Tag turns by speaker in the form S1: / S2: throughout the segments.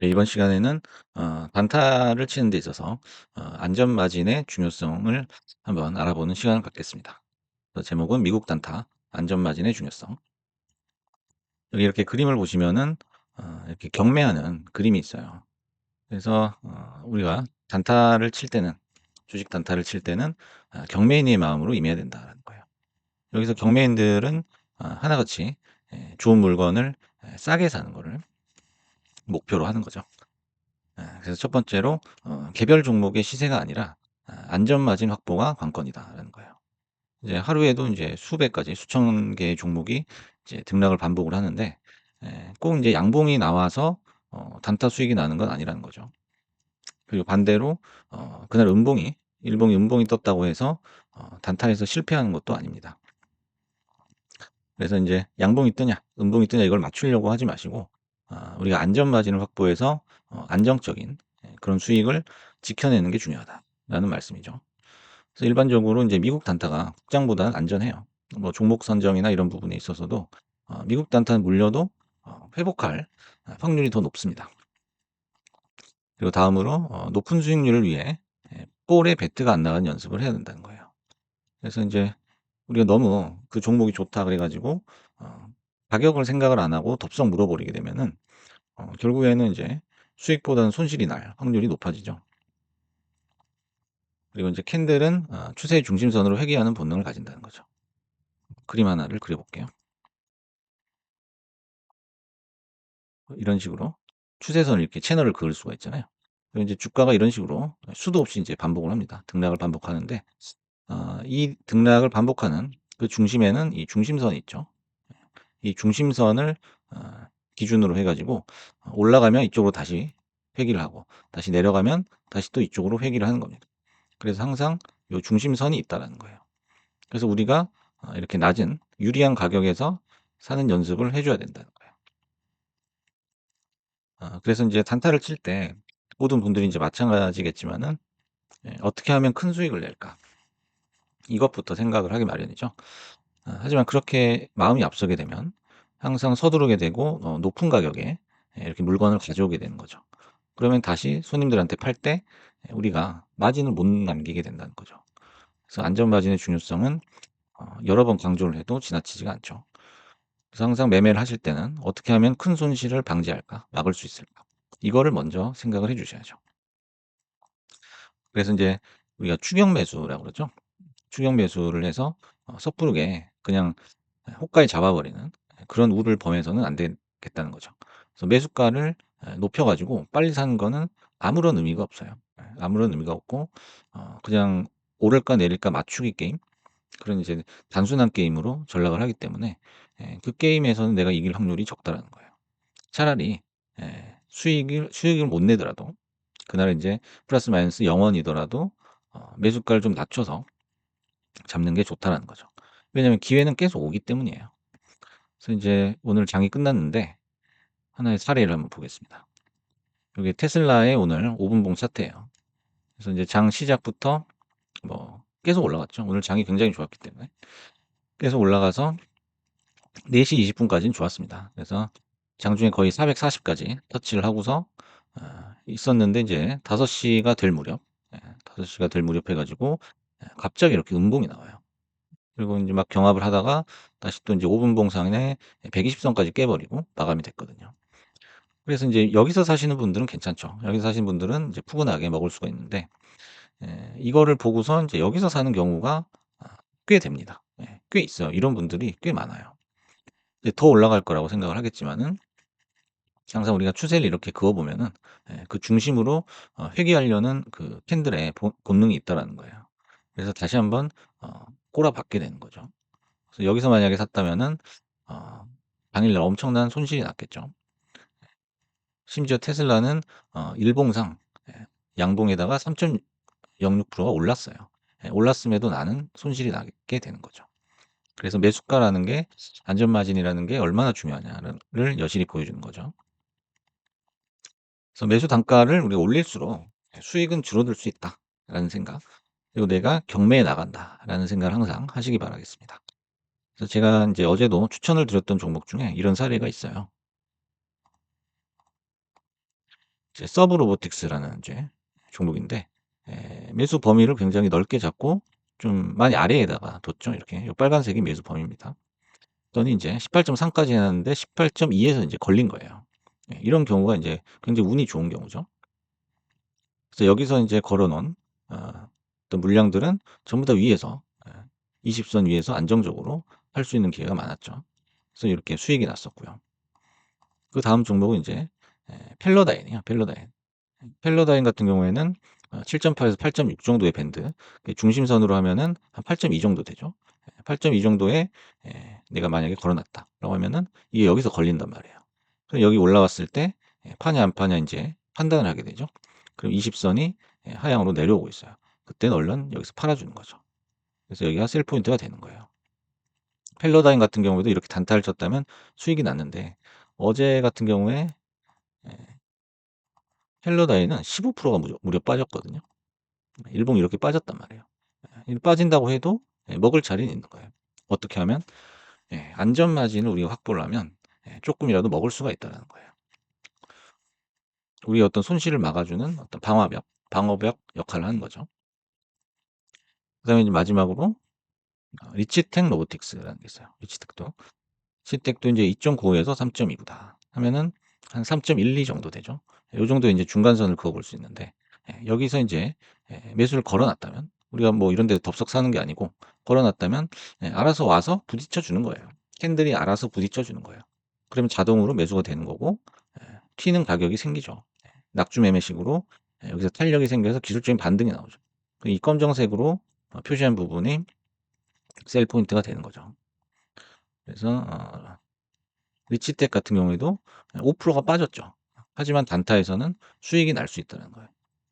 S1: 네 이번 시간에는 어 단타를 치는 데 있어서 어 안전 마진의 중요성을 한번 알아보는 시간을 갖겠습니다. 그 제목은 미국 단타 안전 마진의 중요성. 여기 이렇게 그림을 보시면은 어 이렇게 경매하는 그림이 있어요. 그래서 어 우리가 단타를 칠 때는 주식 단타를 칠 때는 아 '경매인의 마음으로 임해야 된다.'라는 거예요. 여기서 경매인들은 아 하나같이 예 좋은 물건을 예 싸게 사는 거를 목표로 하는 거죠. 예 그래서 첫 번째로 어 '개별 종목의 시세가 아니라 아 안전 마진 확보가 관건이다.'라는 거예요. 이제 하루에도 인제 수백 가지 수천 개의 종목이 이제 등락을 반복을 하는데 예꼭 인제 양봉이 나와서 어 단타 수익이 나는 건 아니라는 거죠. 그리고 반대로 어 그날 음봉이 일봉이 음봉이 떴다고 해서 어 단타에서 실패하는 것도 아닙니다. 그래서 인제 양봉이 뜨냐 음봉이 뜨냐 이걸 맞추려고 하지 마시고 아 우리가 안전 마진을 확보해서 어 안정적인 예 그런 수익을 지켜내는 게 중요하다라는 말씀이죠. 그래서 일반적으로 인제 미국 단타가 국장보다는 안전해요. 뭐 종목 선정이나 이런 부분에 있어서도 어 미국 단타는 물려도 어 회복할 아 확률이 더 높습니다. 그리고 다음으로 어 높은 수익률을 위해 예 볼에 배트가 안 나가는 연습을 해야 된다는 거예요. 그래서 인제 우리가 너무 그 종목이 좋다 그래 가지고 어 가격을 생각을 안 하고 덥석 물어버리게 되면은 어 결국에는 인제 수익보다는 손실이 날 확률이 높아지죠. 그리고 인제 캔들은 어 추세의 중심선으로 회귀하는 본능을 가진다는 거죠. 그림 하나를 그려 볼게요. 어 이런 식으로 추세선을 이렇게 채널을 그을 수가 있잖아요. 그리고 인제 주가가 이런 식으로 예 수도 없이 인제 반복을 합니다. 등락을 반복하는데 아이 등락을 반복하는 그 중심에는 이 중심선이 있죠. 이 중심선을 어 기준으로 해 가지고 어 올라가면 이쪽으로 다시 회귀를 하고 다시 내려가면 다시 또 이쪽으로 회귀를 하는 겁니다. 그래서 항상 요 중심선이 있다라는 거예요. 그래서 우리가 어 이렇게 낮은 유리한 가격에서 사는 연습을 해 줘야 된다는 거예요. 아 그래서 인제 단타를 칠 때 모든 분들이 인제 마찬가지겠지만은 예 '어떻게 하면 큰 수익을 낼까?' 이것부터 생각을 하기 마련이죠. 아 하지만 그렇게 마음이 앞서게 되면 항상 서두르게 되고 어 높은 가격에 예 이렇게 물건을 가져오게 되는 거죠. 그러면 다시 손님들한테 팔때예 우리가 마진을 못 남기게 된다는 거죠. 그래서 안전 마진의 중요성은 어 여러 번 강조를 해도 지나치지가 않죠. 그래서 항상 매매를 하실 때는 '어떻게 하면 큰 손실을 방지할까? 막을 수 있을까?' 이거를 먼저 생각을 해 주셔야죠. 그래서 인제 우리가 추격 매수라고 그러죠. 추격 매수를 해서 어 섣부르게 그냥 예 호가에 잡아 버리는 예 그런 우를 범해서는 안 되겠다는 거죠. 그래서 매수가를 예 높여 가지고 빨리 사는 거는 아무런 의미가 없어요. 예 아무런 의미가 없고 어 그냥 오를까 내릴까 맞추기 게임 그런 이제 단순한 게임으로 전락을 하기 때문에 예 그 게임에서는 내가 이길 확률이 적다라는 거예요. 차라리 예 수익을 수익을 못 내더라도 그날 인제 플러스 마이너스 0 원이더라도 어 매수가를 좀 낮춰서 잡는 게 좋다라는 거죠. 왜냐하면 기회는 계속 오기 때문이에요. 그래서 인제 오늘 장이 끝났는데 하나의 사례를 한번 보겠습니다. 요게 테슬라의 오늘 5 분봉 차트예요. 그래서 인제 장 시작부터 뭐 계속 올라갔죠. 오늘 장이 굉장히 좋았기 때문에. 계속 올라가서 4시 20 분까지는 좋았습니다. 그래서 장중에 거의 440 까지 터치를 하고서 아 있었는데 인제 5 시가 될 무렵 예5 시가 될 무렵 해 가지고 예 갑자기 이렇게 음봉이 나와요. 그리고 인제 막 경합을 하다가 다시 또 인제 5 분 봉 상에 120 선까지 깨 버리고 마감이 됐거든요. 그래서 인제 여기서 사시는 분들은 괜찮죠. 여기서 사시는 분들은 이제 푸근하게 먹을 수가 있는데 예 이거를 보고서 인제 여기서 사는 경우가 아 꽤 됩니다. 예 꽤 있어요. 이런 분들이 꽤 많아요. 이제 더 올라갈 거라고 생각을 하겠지만은 항상 우리가 추세를 이렇게 그어 보면은 예 그 중심으로 어 회귀하려는 그 캔들의 본 본능이 있다라는 거예요. 그래서 다시 한번 어 꼬라박게 되는 거죠. 그래서 여기서 만약에 샀다면은 어 당일날 엄청난 손실이 났겠죠. 심지어 테슬라는 어 일봉상 예 양봉에다가 3.06%가 올랐어요. 예 올랐음에도 나는 손실이 나게 되는 거죠. 그래서 매수가라는 게 안전 마진이라는 게 얼마나 중요하냐를 를 여실히 보여주는 거죠. 그래서 '매수 단가를 우리가 올릴수록 예 수익은 줄어들 수 있다.'라는 생각 그리고 '내가 경매에 나간다.'라는 생각을 항상 하시기 바라겠습니다. 그래서 제가 인제 어제도 추천을 드렸던 종목 중에 이런 사례가 있어요. 이제 서브 로보틱스라는 이제 종목인데 예 매수 범위를 굉장히 넓게 잡고 좀 많이 아래에다가 뒀죠. 이렇게 요 빨간색이 매수 범위입니다. 그랬더니 인제 18.3 까지 해 놨는데 18.2 에서 인제 걸린 거예요. 예 이런 경우가 인제 굉장히 운이 좋은 경우죠. 그래서 여기서 인제 걸어 놓은 어 어떤 물량들은 전부 다 위에서 예20선 위에서 안정적으로 할 수 있는 기회가 많았죠. 그래서 이렇게 수익이 났었고요. 그 다음 종목은 인제 예 펠로다인이에요, 펠로다인. 펠로다인 같은 경우에는 어7.8 에서 8.6 정도의 밴드 그 중심선으로 하면은 한 8.2 정도 되죠. 예8.2 정도에 예 내가 만약에 걸어 놨다라고 하면은 이게 여기서 걸린단 말이에요. 그럼 여기 올라왔을 때예 파냐 안 파냐 인제 판단을 하게 되죠. 그럼 20 선이 예 하향으로 내려오고 있어요. 그때는 얼른 여기서 팔아 주는 거죠. 그래서 여기가 셀 포인트가 되는 거예요. 펠로다인 같은 경우에도 이렇게 단타를 쳤다면 수익이 났는데 어제 같은 경우에 예 펠로다인은 15%가 무려 빠졌거든요. 일봉 이렇게 빠졌단 말이에요. 예이 빠진다고 해도 예 먹을 자리는 있는 거예요. 어떻게 하면 예 안전 마진을 우리가 확보를 하면 예 쪼끔이라도 먹을 수가 있다라는 거예요. 우리의 어떤 손실을 막아 주는 어떤 방화벽, 방어벽 역할을 하는 거죠. 그 다음에 이제 마지막으로 어 리치텍 로보틱스라는 게 있어요. 리치텍도. 리치텍도 인제 2.95 에서 3.29다 하면은 한 3.12 정도 되죠. 요 정도의 인제 중간선을 그어 볼 수 있는데 예 여기서 인제 예 매수를 걸어 놨다면 우리가 뭐 이런 데서 덥석 사는 게 아니고 걸어 놨다면 예 알아서 와서 부딪혀 주는 거예요. 캔들이 알아서 부딪혀 주는 거예요. 그러면 자동으로 매수가 되는 거고 예 튀는 가격이 생기죠. 예 낙주 매매식으로 예 여기서 탄력이 생겨서 기술적인 반등이 나오죠. 그이 검정색으로 어 표시한 부분이 셀 포인트가 되는 거죠. 그래서 어 리치텍 같은 경우에도 예 5%가 빠졌죠. 하지만 단타에서는 수익이 날 수 있다는 거예요.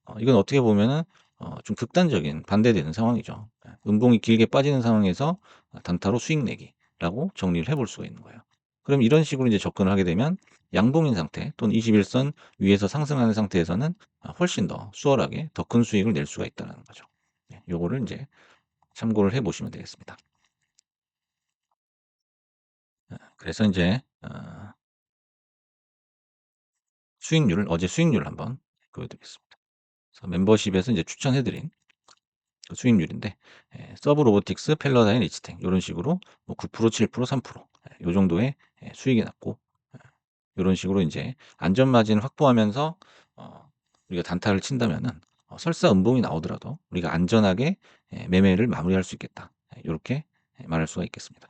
S1: 어 이건 어떻게 보면은 어 좀 극단적인 반대되는 상황이죠. 예 음봉이 길게 빠지는 상황에서 어 단타로 수익 내기라고 정리를 해볼 수가 있는 거예요. 그럼 이런 식으로 이제 접근을 하게 되면 양봉인 상태 또는 21선 위에서 상승하는 상태에서는 아 훨씬 더 수월하게 더 큰 수익을 낼 수가 있다라는 거죠. 예 요거를 인제 참고를 해 보시면 되겠습니다. 어 그래서 인제 어 수익률을 어제 수익률을 한번 보여 드리겠습니다. 그래서 멤버십에서 이제 추천해 드린 그 수익률인데 예 서브 로보틱스, 펠로다인, 리치텍 요런 식으로 뭐 9% 7% 3%예요 정도의 예 수익이 났고 예 요런 식으로 인제 안전 마진을 확보하면서 어 우리가 단타를 친다면은 어 설사 음봉이 나오더라도 우리가 안전하게 예 매매를 마무리할 수 있겠다. 예 요렇게 예 말할 수가 있겠습니다.